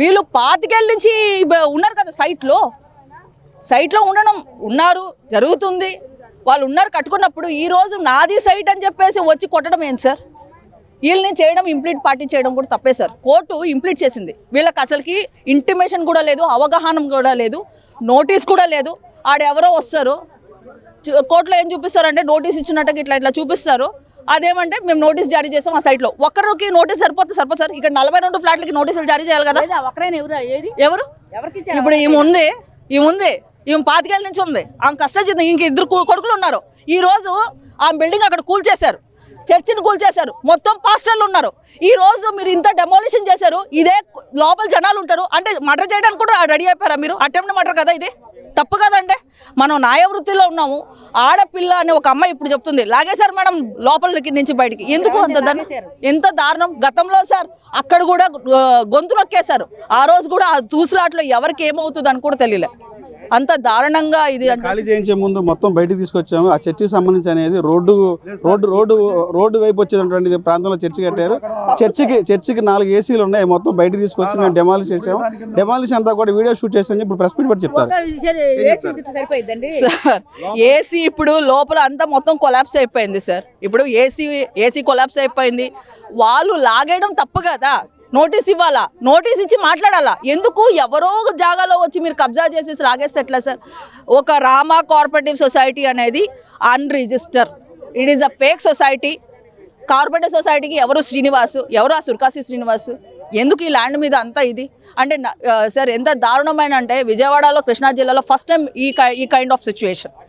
వీళ్ళు పాతికేళ్ళ నుంచి ఉన్నారు కదా సైట్లో. సైట్లో ఉండడం ఉన్నారు జరుగుతుంది. వాళ్ళు ఉన్నారు కట్టుకున్నప్పుడు ఈరోజు నాది సైట్ అని చెప్పేసి వచ్చి కొట్టడం ఏంటి సార్? వీళ్ళని చేయడం ఇంప్లీట్ పార్టీ చేయడం కూడా తప్పే సార్. కోర్టు ఇంప్లీట్ చేసింది. వీళ్ళకి అసలుకి ఇంటిమేషన్ కూడా లేదు అవగాహన కూడా లేదు నోటీస్ కూడా లేదు. ఆడెవరో వస్తారు. కోర్టులో ఏం చూపిస్తారంటే నోటీస్ ఇచ్చినట్టుగా ఇట్లా ఇట్లా చూపిస్తారు. అదేమంటే మేము నోటీస్ జారీ చేసాం ఆ సైట్లో. ఒక్కరికి నోటీస్ సరిపోతే సరిపోతుంది సార్. ఇక్కడ నలభై రెండు ఫ్లాట్లకి నోటీసులు జారీ చేయాలి కదా? ఒకరైనా ఎవరు ఏది? ఎవరు? ఇప్పుడు ఈమె ఉంది ఈమె ఉంది ఈమె పాతికేళ్ళ నుంచి ఉంది. ఆమె కష్టం ఇంక ఇద్దరు కొడుకులు ఉన్నారు. ఈ రోజు ఆ బిల్డింగ్ అక్కడ కూల్ చేశారు. చర్చిని కూల్ చేశారు. మొత్తం పాస్టర్లు ఉన్నారు. ఈ రోజు మీరు ఇంత డెమాలిషన్ చేశారు. ఇదే లోపల జనాలు ఉంటారు. అంటే మర్డర్ చేయడానికి కూడా రెడీ అయిపోయారా మీరు? అటెంప్ట్ మర్డర్ కదా ఇది? తప్పు కదండి? మనం న్యాయ వృత్తిలో ఉన్నాము. ఆడపిల్ల అని ఒక అమ్మాయి ఇప్పుడు చెప్తుంది లాగేశారు మేడం లోపలికి నుంచి బయటికి. ఎందుకు అంత ఎంత దారుణం గతంలో సార్ అక్కడ కూడా గొంతు నొక్కేశారు. ఆ రోజు కూడా ఆ తూసులాట్లో ఎవరికి ఏమవుతుంది అని కూడా తెలియలే. అంత దారుణంగా ఇది ఖాళీ చేయించే ముందు మొత్తం బయటికి తీసుకొచ్చాము. ఆ చర్చికి సంబంధించి అనేది రోడ్డు రోడ్డు రోడ్డు రోడ్డు వైపు వచ్చేటువంటి ప్రాంతంలో చర్చి కట్టారు. చర్చికి చర్చికి నాలుగు ఏసీలు ఉన్నాయి. మొత్తం బయటికి తీసుకొచ్చి మేము డెమాలిష్ చేసాము డెమాలిష్ అంతా కూడా వీడియో షూట్ చేసామని ఇప్పుడు ప్రెస్ మీట్ కూడా చెప్తారు. సార్ ఏసీ ఇప్పుడు లోపల అంతా మొత్తం కొలాప్స్ అయిపోయింది సార్. ఇప్పుడు ఏసీ ఏసీ కొలాప్స్ అయిపోయింది. వాళ్ళు లాగేయడం తప్పు కదా. నోటీస్ ఇవ్వాలా? నోటీస్ ఇచ్చి మాట్లాడాలా? ఎందుకు? ఎవరో జాగాలో వచ్చి మీరు కబ్జా చేసేసి లాగేస్తే ఎట్లా సార్? ఒక రామా కార్పొరేటివ్ సొసైటీ అనేది unregister it is a fake society corporative సొసైటీకి ఎవరు శ్రీనివాసు? ఎవరు ఆ సుర్కాసి శ్రీనివాసు? ఎందుకు ఈ ల్యాండ్ మీద అంతా ఇది? అంటే సార్ ఎంత దారుణమైన అంటే విజయవాడలో కృష్ణా జిల్లాలో ఫస్ట్ టైం ఈ ఈ కైండ్ ఆఫ్ సిచ్యువేషన్